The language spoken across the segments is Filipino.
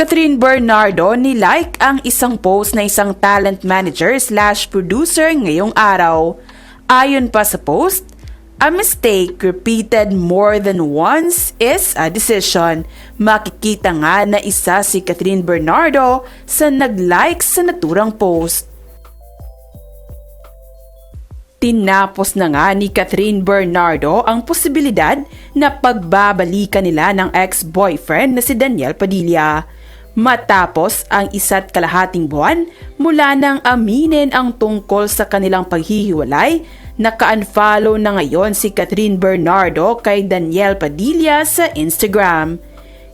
Catherine Bernardo nilike ang isang post na isang talent manager slash producer ngayong araw. Ayon pa sa post, A mistake repeated more than once is a decision. Makikita nga na isa si Catherine Bernardo sa nag-like sa naturang post. Tinapos na nga ni Catherine Bernardo ang posibilidad na pagbabalikan nila ng ex-boyfriend na si Daniel Padilla. Matapos ang isa't kalahating buwan mula nang aminin ang tungkol sa kanilang paghihiwalay, naka-unfollow na ngayon si Catherine Bernardo kay Daniel Padilla sa Instagram.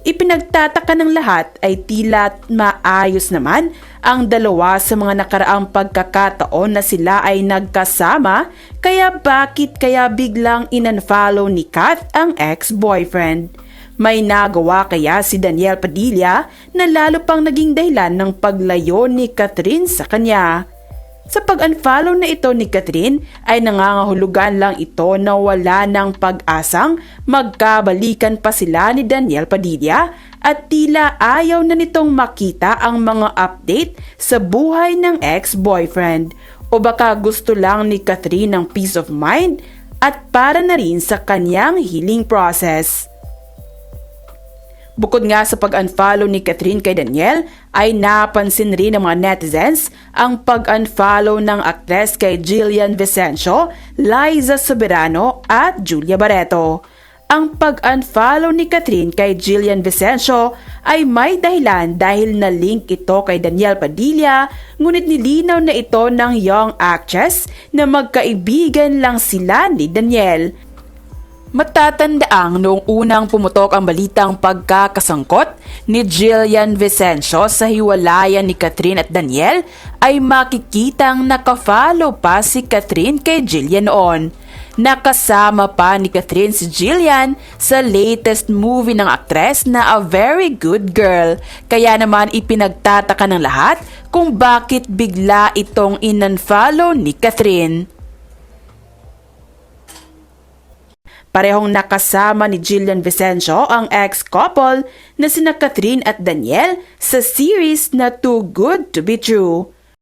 Ipinagtataka ng lahat ay tila maayos naman ang dalawa sa mga nakaraang pagkakataon na sila ay nagkasama kaya bakit kaya biglang inunfollow ni Kat ang ex-boyfriend? May nagawa kaya si Daniel Padilla na lalo pang naging dahilan ng paglayo ni Catherine sa kanya. Sa pag-unfollow na ito ni Catherine ay nangangahulugan lang ito na wala ng pag-asang magkabalikan pa sila ni Daniel Padilla at tila ayaw na nitong makita ang mga update sa buhay ng ex-boyfriend o baka gusto lang ni Catherine ng peace of mind at para na rin sa kanyang healing process. Bukod nga sa pag-unfollow ni Catherine kay Daniel, ay napansin rin ng mga netizens ang pag-unfollow ng aktres kay Jillian Vicencio, Liza Soberano at Julia Barreto. Ang pag-unfollow ni Catherine kay Jillian Vicencio ay may dahilan dahil na-link ito kay Daniel Padilla ngunit nilinaw na ito ng young actress na magkaibigan lang sila ni Daniel. Matatandaang noong unang pumutok ang balitang pagkakasangkot ni Jillian Vicencio sa hiwalayan ni Catherine at Daniel ay makikitang nakafollow pa si Catherine kay Jillian noon. Nakasama pa ni Catherine si Jillian sa latest movie ng aktres na A Very Good Girl. Kaya naman ipinagtataka ng lahat kung bakit bigla itong inunfollow ni Catherine. Parehong nakasama ni Jillian Vicencio ang ex-couple na sina Catherine at Daniel sa series na Too Good to Be True.